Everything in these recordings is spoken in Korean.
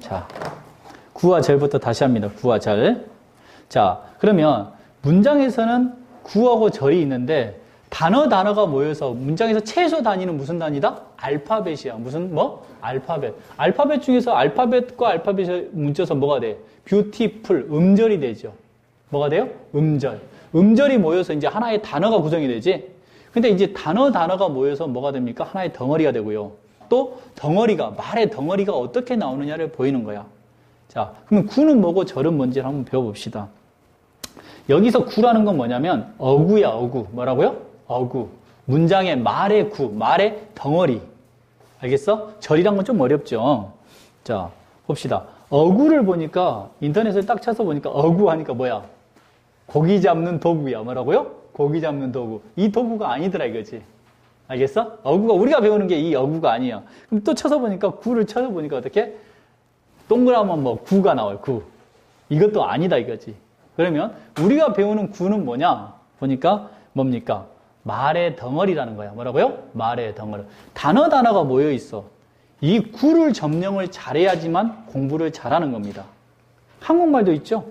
자, 구와 절부터 다시 합니다. 구와 절. 자, 그러면 문장에서는 구하고 절이 있는데 단어 단어가 모여서 문장에서 최소 단위는 무슨 단위다? 알파벳이야. 무슨 뭐? 알파벳. 알파벳 중에서 알파벳과 알파벳이 뭉쳐서 뭐가 돼? 뷰티풀 음절이 되죠. 뭐가 돼요? 음절. 음절이 모여서 이제 하나의 단어가 구성이 되지. 근데 이제 단어 단어가 모여서 뭐가 됩니까? 하나의 덩어리가 되고요. 또 덩어리가 말의 덩어리가 어떻게 나오느냐를 보이는 거야. 자, 그러면 구는 뭐고 절은 뭔지를 한번 배워봅시다. 여기서 구라는 건 뭐냐면 어구야 어구. 뭐라고요? 어구. 문장의 말의 구, 말의 덩어리. 알겠어? 절이란 건 좀 어렵죠. 자, 봅시다. 어구를 보니까 인터넷에 딱 쳐서 보니까 어구 하니까 뭐야? 고기 잡는 도구야. 뭐라고요? 고기 잡는 도구. 이 도구가 아니더라 이거지. 알겠어? 어구가 우리가 배우는 게 이 어구가 아니야. 그럼 또 쳐서 보니까 구를 쳐서 보니까 어떻게? 동그라면 뭐 구가 나와요. 구. 이것도 아니다 이거지. 그러면 우리가 배우는 구는 뭐냐? 보니까 뭡니까? 말의 덩어리라는 거야. 뭐라고요? 말의 덩어리. 단어 단어가 모여 있어. 이 구를 점령을 잘해야지만 공부를 잘하는 겁니다. 한국말도 있죠.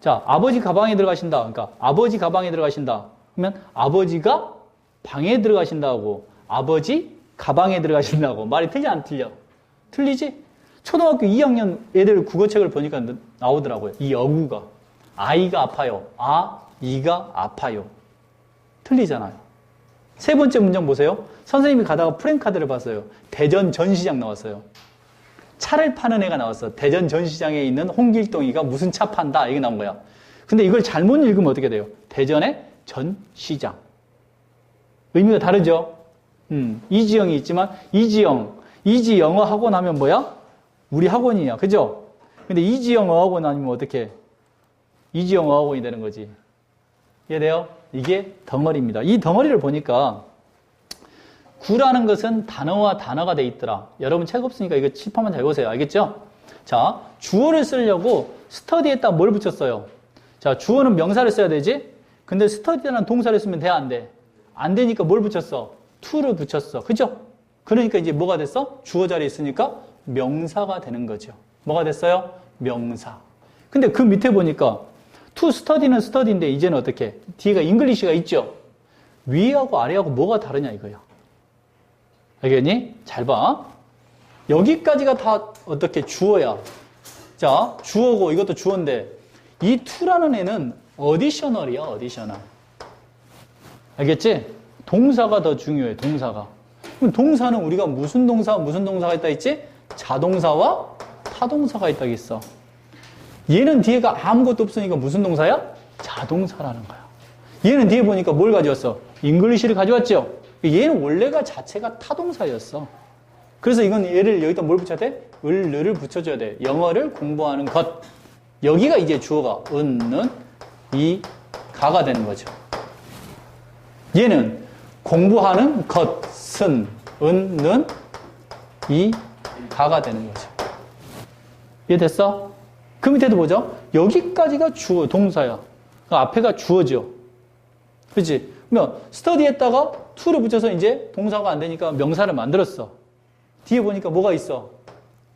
자, 아버지 가방에 들어가신다. 그러니까 아버지 가방에 들어가신다. 그러면 아버지가 방에 들어가신다고 아버지 가방에 들어가신다고 말이 틀리 안 틀려? 틀리지? 초등학교 2학년 애들 국어책을 보니까 나오더라고요. 이 어구가 아이가 아파요. 아, 이가 아파요. 틀리잖아요. 세 번째 문장 보세요. 선생님이 가다가 프랭카드를 봤어요. 대전 전시장 나왔어요. 차를 파는 애가 나왔어. 대전 전시장에 있는 홍길동이가 무슨 차 판다. 이게 나온 거야. 근데 이걸 잘못 읽으면 어떻게 돼요? 대전의 전시장. 의미가 다르죠? 음, 이지영이 있지만, 이지영. 이지영어 학원 하면 뭐야? 우리 학원이야. 그죠? 근데 이지영어 학원 아니면 어떻게? 이지영어 학원이 되는 거지. 이해돼요? 이게 덩어리입니다. 이 덩어리를 보니까 구라는 것은 단어와 단어가 돼 있더라. 여러분 책 없으니까 이거 칠판만 잘 보세요. 알겠죠? 자, 주어를 쓰려고 스터디에다 뭘 붙였어요? 자, 주어는 명사를 써야 되지? 근데 스터디라는 동사를 쓰면 돼, 안 돼? 안 되니까 뭘 붙였어? to를 붙였어. 그죠? 그러니까 이제 뭐가 됐어? 주어 자리에 있으니까 명사가 되는 거죠. 뭐가 됐어요? 명사. 근데 그 밑에 보니까 to study는 study인데 이제는 어떻게? 뒤가 잉글리시가 있죠? 위하고 아래하고 뭐가 다르냐 이거야. 알겠니? 잘 봐. 여기까지가 다 어떻게 주어야. 자, 주어고 이것도 주어인데 이 to라는 애는 어디셔널이야, 어디셔널. 알겠지? 동사가 더 중요해, 동사가. 그럼 동사는 우리가 무슨 동사, 무슨 동사가 있다 했지? 자동사와 타동사가 있다 했어. 얘는 뒤에가 아무것도 없으니까 무슨 동사야? 자동사라는 거야. 얘는 뒤에 보니까 뭘 가져왔어? 잉글리시를 가져왔죠? 얘는 원래가 자체가 타동사였어. 그래서 이건 얘를 여기다 뭘 붙여야 돼? 을, 를 붙여줘야 돼. 영어를 공부하는 것. 여기가 이제 주어가 은 는 이 가가 되는 거죠. 얘는 공부하는 것은 은는 이 가가 되는 거죠. 이해됐어? 그 밑에도 보죠? 여기까지가 주어, 동사야. 그 앞에가 주어죠. 그렇지? 그러면 스터디했다가 to를 붙여서 이제 동사가 안 되니까 명사를 만들었어. 뒤에 보니까 뭐가 있어?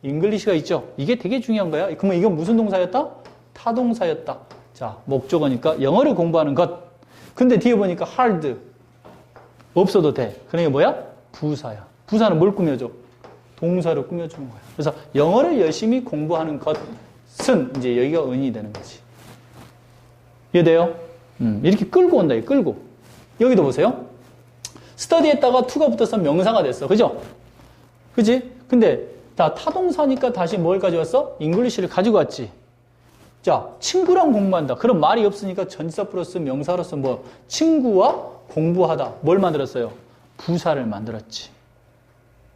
잉글리시가 있죠. 이게 되게 중요한 거야. 그러면 이건 무슨 동사였다? 타동사였다. 자, 목적어니까 영어를 공부하는 것. 근데 뒤에 보니까 hard. 없어도 돼. 그러니까 뭐야? 부사야. 부사는 뭘 꾸며줘? 동사를 꾸며주는 거야. 그래서 영어를 열심히 공부하는 것은 이제 여기가 은이 되는 거지. 이해돼요? 음, 이렇게 끌고 온다, 끌고. 여기도 보세요. 스터디 했다가 투가 붙어서 명사가 됐어. 그죠? 그지? 근데 다 타동사니까 다시 뭘 가져왔어? 잉글리시를 가지고 왔지. 자, 친구랑 공부한다. 그런 말이 없으니까 전치사 플러스 명사로서 뭐 친구와 공부하다. 뭘 만들었어요? 부사를 만들었지.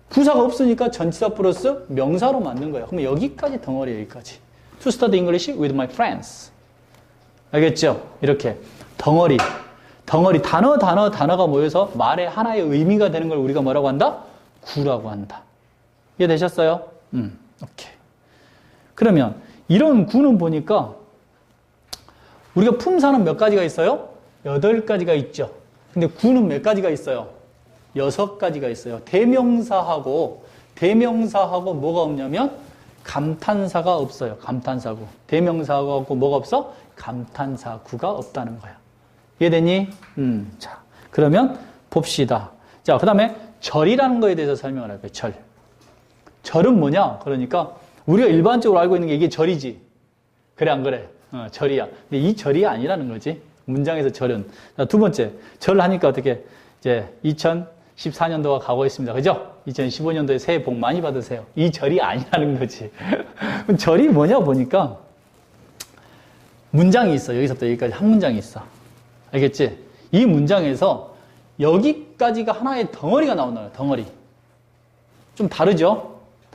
부사가 없으니까 전치사 플러스 명사로 만든 거야. 그럼 여기까지 덩어리 여기까지. To study English with my friends. 알겠죠? 이렇게 덩어리, 덩어리 단어 단어 단어가 모여서 말의 하나의 의미가 되는 걸 우리가 뭐라고 한다? 구라고 한다. 이해되셨어요? 음, 오케이. 그러면 이런 구는 보니까 우리가 품사는 몇 가지가 있어요? 여덟 가지가 있죠. 근데 구는 몇 가지가 있어요? 여섯 가지가 있어요. 대명사하고 대명사하고 뭐가 없냐면 감탄사가 없어요. 감탄사구. 대명사하고 뭐가 없어? 감탄사구가 없다는 거야. 이해되니? 음, 자, 그러면 봅시다. 자, 그 다음에 절이라는 거에 대해서 설명을 할게요. 절. 절은 뭐냐? 그러니까 우리가 일반적으로 알고 있는 게 이게 절이지. 그래, 안 그래? 어, 절이야. 근데 이 절이 아니라는 거지. 문장에서 절은. 자, 두 번째. 절 하니까 어떻게, 이제 2014년도가 가고 있습니다. 그죠? 2015년도에 새해 복 많이 받으세요. 이 절이 아니라는 거지. 절이 뭐냐 보니까 문장이 있어. 여기서부터 여기까지 한 문장이 있어. 알겠지? 이 문장에서 여기까지가 하나의 덩어리가 나온다. 요 덩어리. 좀 다르죠?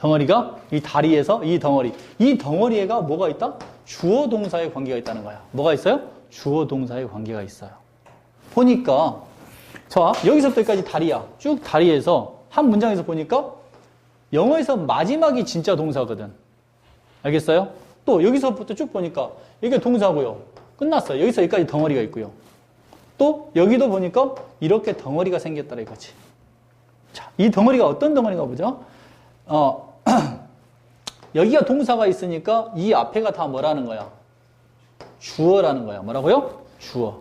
덩어리가 이 다리에서 이 덩어리. 이 덩어리에가 뭐가 있다? 주어 동사의 관계가 있다는 거야. 뭐가 있어요? 주어 동사의 관계가 있어요. 보니까 자, 여기서부터 여기까지 다리야. 쭉 다리에서 한 문장에서 보니까 영어에서 마지막이 진짜 동사거든. 알겠어요? 또 여기서부터 쭉 보니까 이게 동사고요. 끝났어요. 여기서 여기까지 덩어리가 있고요. 또 여기도 보니까 이렇게 덩어리가 생겼다 이거지. 자, 이 덩어리가 어떤 덩어리인가 보죠? 어, 여기가 동사가 있으니까 이 앞에가 다 뭐라는 거야? 주어라는 거야. 뭐라고요? 주어.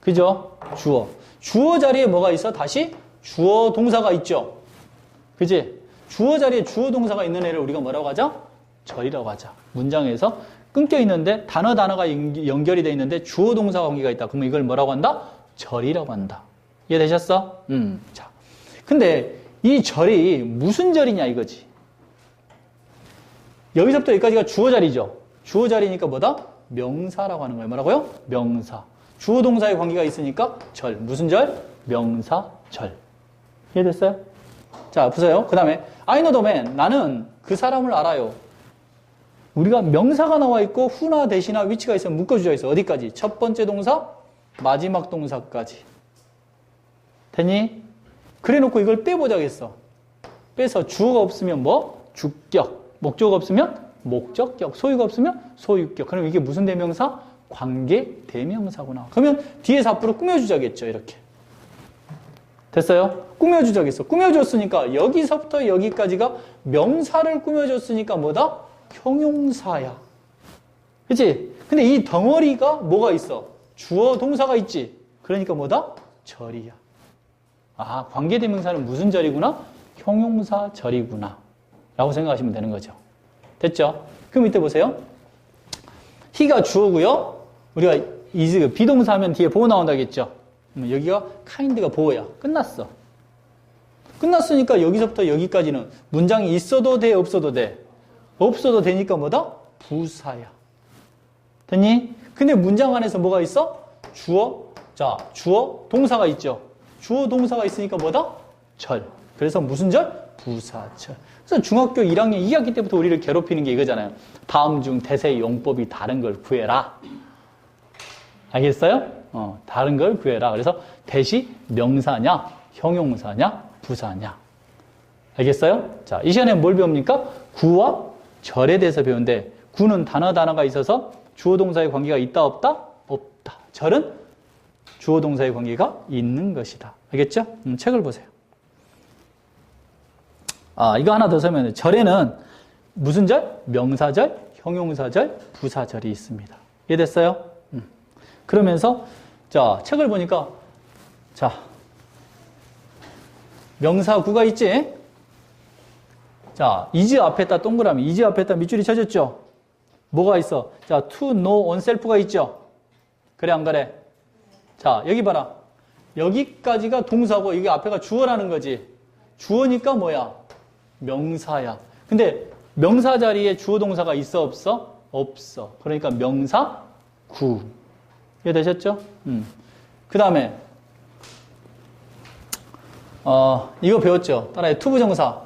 그죠? 주어. 주어 자리에 뭐가 있어? 다시 주어 동사가 있죠. 그지? 주어 자리에 주어 동사가 있는 애를 우리가 뭐라고 하자? 절이라고 하자. 문장에서 끊겨 있는데 단어 단어가 연결이 돼 있는데 주어 동사 관계가 있다. 그러면 이걸 뭐라고 한다? 절이라고 한다. 이해되셨어? 음. 자. 근데 이 절이 무슨 절이냐 이거지. 여기서부터 여기까지가 주어 자리죠. 주어 자리니까 뭐다? 명사라고 하는 거예요. 뭐라고요? 명사. 주어 동사의 관계가 있으니까 절. 무슨 절? 명사 절. 이해됐어요? 자, 보세요. 그 다음에 I know the man. 나는 그 사람을 알아요. 우리가 명사가 나와 있고 후나 대시나 위치가 있으면 묶어주져 있어. 어디까지? 첫 번째 동사, 마지막 동사까지. 되니? 그래 놓고 이걸 빼보자겠어. 빼서 주어가 없으면 뭐? 주격. 목적어가 없으면 목적격. 소유가 없으면 소유격. 그럼 이게 무슨 대명사? 관계 대명사구나. 그러면 뒤에서 앞으로 꾸며주자겠죠. 이렇게. 됐어요? 꾸며주자겠어. 꾸며줬으니까 여기서부터 여기까지가 명사를 꾸며줬으니까 뭐다? 형용사야. 그치? 근데 이 덩어리가 뭐가 있어? 주어 동사가 있지. 그러니까 뭐다? 절이야. 아, 관계대명사는 무슨 절이구나? 형용사 절이구나. 라고 생각하시면 되는 거죠. 됐죠? 그럼 이때 보세요. 히가 주어고요. 우리가 이즈 비동사 하면 뒤에 보호 나온다겠죠. 여기가 카인드가 보호야. 끝났어. 끝났으니까 여기서부터 여기까지는 문장이 있어도 돼, 없어도 돼. 없어도 되니까 뭐다? 부사야. 됐니? 근데 문장 안에서 뭐가 있어? 주어. 자, 주어, 동사가 있죠. 주어, 동사가 있으니까 뭐다? 절. 그래서 무슨 절? 부사절. 그래서 중학교 1학년 2학기 때부터 우리를 괴롭히는 게 이거잖아요. 다음 중 대세 용법이 다른 걸 구해라. 알겠어요? 어, 다른 걸 구해라. 그래서 대시 명사냐, 형용사냐, 부사냐. 알겠어요? 자, 이 시간에 뭘 배웁니까? 구와 절에 대해서 배우는데 구는 단어 단어가 있어서 주어 동사의 관계가 있다 없다? 없다. 절은 주어 동사의 관계가 있는 것이다. 알겠죠? 음, 책을 보세요. 아, 이거 하나 더 설명해. 절에는 무슨 절? 명사절, 형용사절, 부사절이 있습니다. 이해됐어요? 음. 그러면서 자, 책을 보니까 자, 명사구가 있지? 자, 이즈 앞에다 동그라미, 이즈 앞에다 밑줄이 쳐졌죠? 뭐가 있어? 자, to know oneself가 있죠? 그래, 안 그래? 자, 여기 봐라. 여기까지가 동사고, 여기 앞에가 주어라는 거지. 주어니까 뭐야? 명사야. 근데 명사 자리에 주어 동사가 있어, 없어? 없어. 그러니까 명사 구. 이해되셨죠? 음. 그 다음에, 어, 이거 배웠죠? 따라해. 투부정사.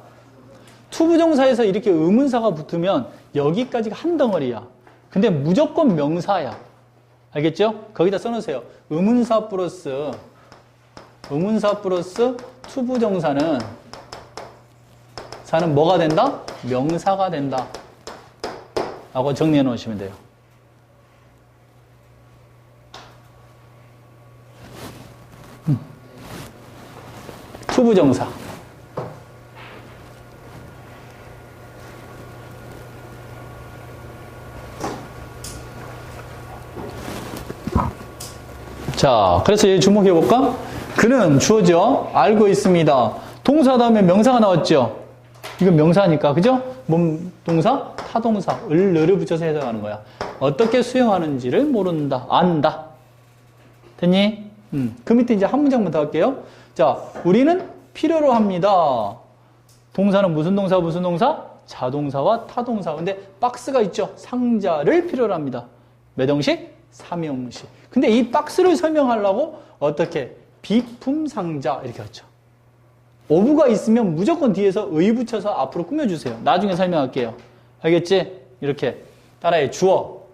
투부정사에서 이렇게 의문사가 붙으면 여기까지가 한 덩어리야. 근데 무조건 명사야. 알겠죠? 거기다 써놓으세요. 의문사 플러스, 의문사 플러스 투부정사는 사는 뭐가 된다? 명사가 된다. 라고 정리해 놓으시면 돼요. 음. 투부정사. 자, 그래서 얘 주목해 볼까? 그는 주어죠. 알고 있습니다. 동사 다음에 명사가 나왔죠. 이건 명사니까, 그죠? 몸 동사, 타동사, 을, 를을 붙여서 해석하는 거야. 어떻게 수행하는지를 모른다, 안다. 됐니? 음. 그 밑에 이제 한 문장만 더 할게요. 자, 우리는 필요로 합니다. 동사는 무슨 동사, 무슨 동사? 자동사와 타동사. 근데 박스가 있죠? 상자를 필요로 합니다. 몇 형식? 삼형식. 근데 이 박스를 설명하려고 어떻게? 비품 상자 이렇게 하죠. 오브가 있으면 무조건 뒤에서 의 붙여서 앞으로 꾸며주세요. 나중에 설명할게요. 알겠지? 이렇게 따라해 주어.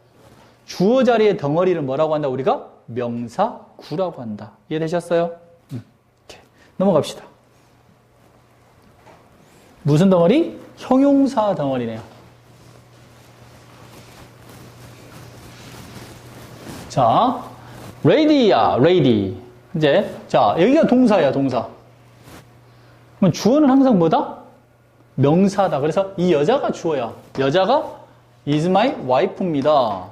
주어 자리의 덩어리를 뭐라고 한다? 우리가 명사구라고 한다. 이해되셨어요? 음, 이렇게. 넘어갑시다. 무슨 덩어리? 형용사 덩어리네요. 자, ready야, ready. 이제, 자, 여기가 동사야, 동사. 그럼 주어는 항상 뭐다? 명사다. 그래서 이 여자가 주어야. 여자가 is my wife입니다.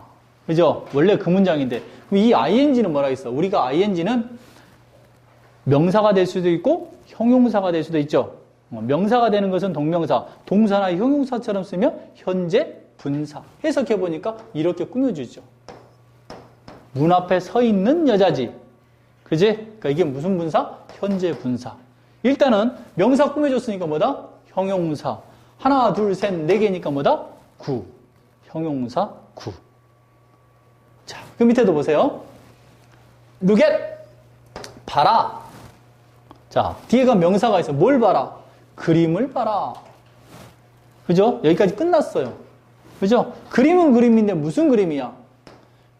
그죠? 원래 그 문장인데. 그럼 이 ing는 뭐라 했어? 우리가 ing는 명사가 될 수도 있고, 형용사가 될 수도 있죠. 어, 명사가 되는 것은 동명사, 동사나 형용사처럼 쓰면 현재 분사. 해석해 보니까 이렇게 꾸며주죠. 문 앞에 서 있는 여자지. 그지? 그러니까 이게 무슨 분사? 현재 분사. 일단은 명사 꾸며줬으니까 뭐다? 형용사. 하나, 둘, 셋, 네 개니까 뭐다? 구. 형용사 구. 자, 그 밑에도 보세요. look at. 봐라. 자, 뒤에가 명사가 있어. 뭘 봐라? 그림을 봐라. 그죠? 여기까지 끝났어요. 그죠? 그림은 그림인데 무슨 그림이야?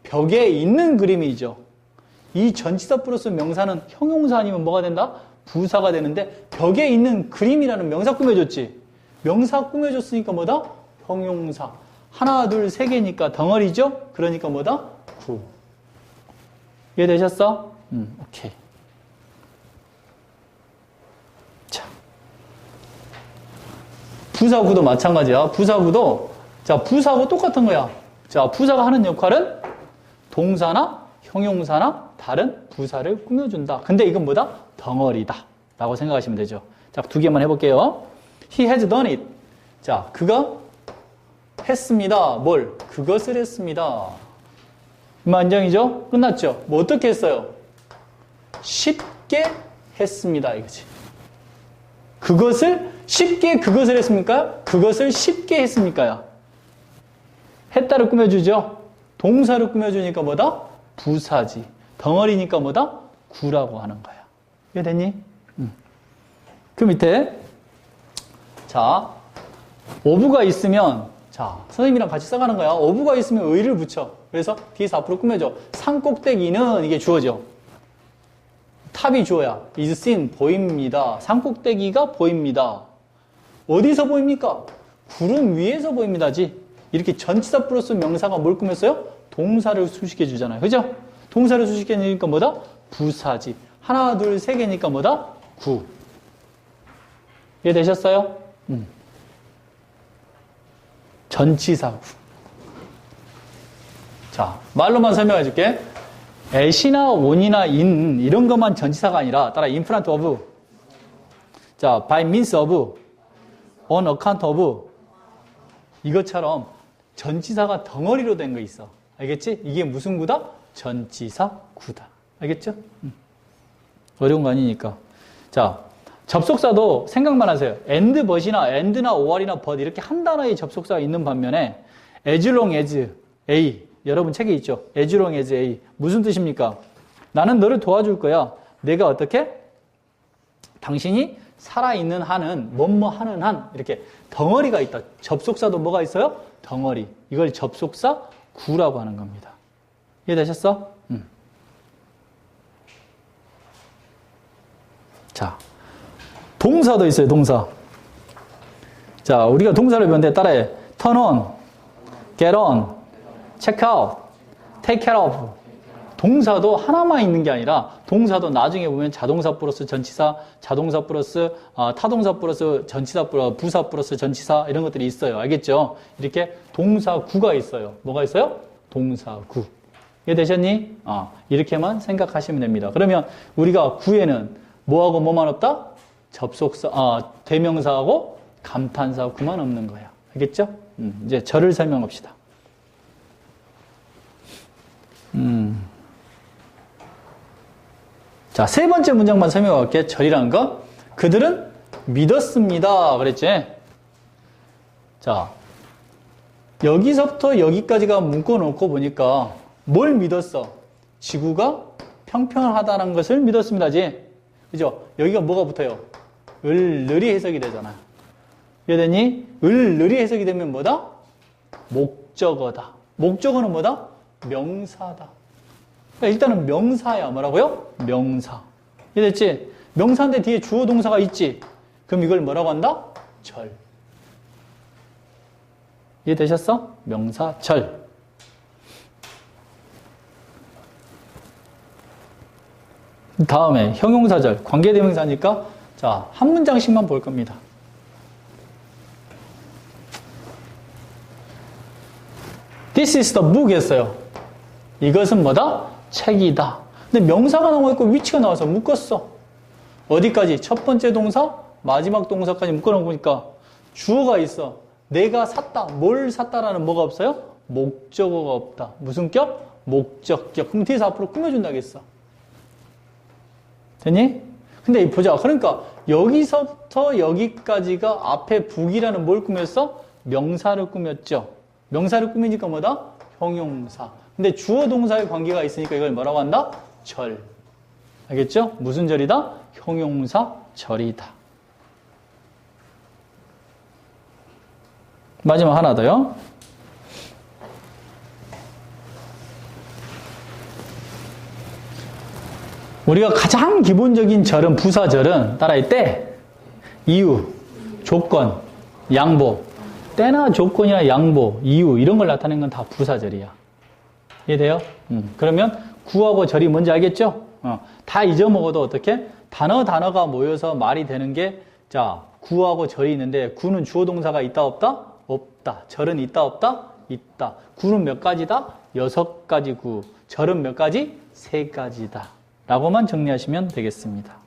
벽에 있는 그림이죠. 이 전치사 플러스 명사는 형용사 아니면 뭐가 된다? 부사가 되는데 벽에 있는 그림이라는 명사 꾸며줬지. 명사 꾸며줬으니까 뭐다? 형용사. 하나, 둘, 세 개니까 덩어리죠? 그러니까 뭐다? 구. 이해되셨어? 음, 오케이. 자. 부사구도 마찬가지야. 부사구도, 자, 부사구 똑같은 거야. 자, 부사가 하는 역할은 동사나 형용사나 다른 부사를 꾸며준다. 근데 이건 뭐다? 덩어리다. 라고 생각하시면 되죠. 자, 두 개만 해볼게요. He has done it. 자, 그가 했습니다. 뭘? 그것을 했습니다. 만장이죠? 끝났죠? 뭐 어떻게 했어요? 쉽게 했습니다. 이거지. 그것을 쉽게 그것을 했습니까? 그것을 쉽게 했습니까요? 했다를 꾸며주죠? 동사를 꾸며주니까 뭐다? 부사지. 덩어리니까 뭐다? 구라고 하는 거야. 이해됐니? 음. 그 밑에 자 오브가 있으면 자 선생님이랑 같이 써가는 거야. 오브가 있으면 의를 붙여. 그래서 뒤에서 앞으로 꾸며줘. 산꼭대기는 이게 주어져. 탑이 주어야. is seen 보입니다. 산꼭대기가 보입니다. 어디서 보입니까? 구름 위에서 보입니다지. 이렇게 전치사 플러스 명사가 뭘 꾸몄어요? 동사를 수식해 주잖아요. 그죠? 동사를 수식해 주니까 뭐다? 부사지. 하나, 둘, 세 개니까 뭐다? 구. 이해되셨어요? 음. 전치사구. 자, 말로만 설명해 줄게. 애시나 온이나 인 이런 것만 전치사가 아니라 따라 in front 자, by means of on account of 이것처럼 전치사가 덩어리로 된 거 있어. 알겠지? 이게 무슨 구다? 전치사 구다. 알겠죠? 음. 어려운 거 아니니까. 자, 접속사도 생각만 하세요. but이나 and나 or이나 but 이렇게 한 단어의 접속사가 있는 반면에 long as a 여러분 책에 있죠. long as a 무슨 뜻입니까? 나는 너를 도와줄 거야. 내가 어떻게? 당신이 살아있는 한은 뭐뭐 하는 한 이렇게 덩어리가 있다. 접속사도 뭐가 있어요? 덩어리. 이걸 접속사 구라고 하는 겁니다. 이해되셨어? 음. 자, 동사도 있어요, 동사. 자, 우리가 동사를 배웠는데 따라해. turn on, get on, check out, take care of. 동사도 하나만 있는 게 아니라 동사도 나중에 보면 자동사 플러스 전치사, 자동사 플러스 어, 타동사 플러스 전치사 플러스 부사 플러스 전치사 이런 것들이 있어요. 알겠죠? 이렇게 동사구가 있어요. 뭐가 있어요? 동사구. 이해 되셨니? 어, 이렇게만 생각하시면 됩니다. 그러면 우리가 구에는 뭐하고 뭐만 없다? 접속사, 아, 대명사하고 감탄사 구만 없는 거야. 알겠죠? 음, 이제 절을 설명합시다. 음. 자, 세 번째 문장만 설명할게. 절이라는 거. 그들은 믿었습니다. 그랬지? 자, 여기서부터 여기까지가 묶어놓고 보니까 뭘 믿었어? 지구가 평평하다는 것을 믿었습니다지. 그죠? 여기가 뭐가 붙어요? 을늘이 해석이 되잖아. 이해되니? 을늘이 해석이 되면 뭐다? 목적어다. 목적어는 뭐다? 명사다. 그러니까 일단은 명사야. 뭐라고요? 명사. 이해됐지? 명사인데 뒤에 주어 동사가 있지? 그럼 이걸 뭐라고 한다? 절. 이해되셨어? 명사, 절. 다음에 형용사절, 관계대명사니까 자, 한 문장씩만 볼 겁니다. This is the book 했어요. 이것은 뭐다? 책이다. 근데 명사가 나와 있고 위치가 나와서 묶었어. 어디까지? 첫 번째 동사, 마지막 동사까지 묶어놓으니까 주어가 있어. 내가 샀다. 뭘 샀다라는 뭐가 없어요? 목적어가 없다. 무슨 격? 목적격. 그럼 뒤에서 앞으로 꾸며준다겠어. 됐니? 근데 보자. 그러니까 여기서부터 여기까지가 앞에 북이라는 뭘 꾸몄어? 명사를 꾸몄죠. 명사를 꾸미니까 뭐다? 형용사. 근데 주어 동사의 관계가 있으니까 이걸 뭐라고 한다? 절. 알겠죠? 무슨 절이다? 형용사 절이다. 마지막 하나 더요. 우리가 가장 기본적인 절은 부사절은 따라해 때, 이유, 조건, 양보. 때나 조건이나 양보, 이유 이런 걸 나타내는 건 다 부사절이야. 이해돼요? 음, 그러면 구하고 절이 뭔지 알겠죠? 어, 다 잊어먹어도 어떻게? 단어 단어가 모여서 말이 되는 게 자, 구하고 절이 있는데 구는 주어 동사가 있다 없다? 없다. 절은 있다 없다? 있다. 구는 몇 가지다? 여섯 가지 구. 절은 몇 가지? 세 가지다. 라고만 정리하시면 되겠습니다.